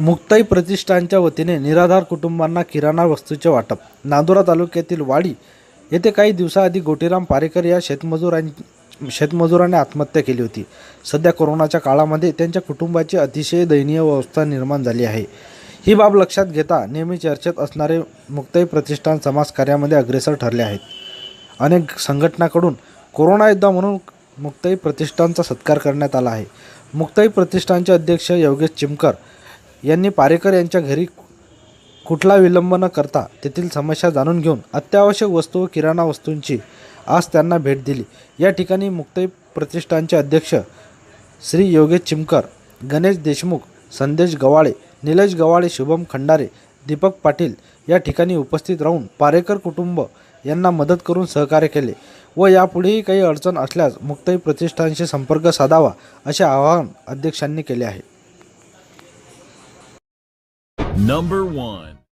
मुक्ताई प्रतिष्ठानच्या वतीने निराधार कुटुंबांना किराणा वस्तूचे वाटप. नांदुरा तालुक्यातील वाडी येथे काही दिवसाआधी गोटीराम पारेकर या शेतमजुरां शेतमजुराने आत्महत्या केली होती. सध्या कोरोनाच्या काळामध्ये त्यांच्या कुटुंबाची अतिशय दयनीय अवस्था निर्माण झाली आहे. ही बाब लक्षात घेता नेहमी चर्चेत असणारे मुक्ताई प्रतिष्ठान समाजकार्यामध्ये अग्रेसर ठरले आहेत. अनेक संघटनाकडून कोरोना योद्धा म्हणून मुक्ताई प्रतिष्ठानचा सत्कार करण्यात आला आहे. मुक्ताई प्रतिष्ठानचे अध्यक्ष योगेश चिमकर यांनी पारेकर यांच्या घरी कुठला विलंब न करता तेथील समस्या जाणून घेऊन अत्यावश्यक वस्तू व किराणा वस्तूंची आज त्यांना भेट दिली. या ठिकाणी मुक्ताई प्रतिष्ठानचे अध्यक्ष श्री योगेश चिमकर गणेश देशमुख संदेश गवाळे निलेश गवाळे शुभम खंडारे दीपक पाटील या ठिकाणी उपस्थित राहून पारेकर कुटुंब यांना मदत करून सहकार्य केले व यापुढेही काही अडचण असल्यास मुक्ताई प्रतिष्ठानशी संपर्क साधावा असे आवाहन अध्यक्षांनी केले आहे. Number one.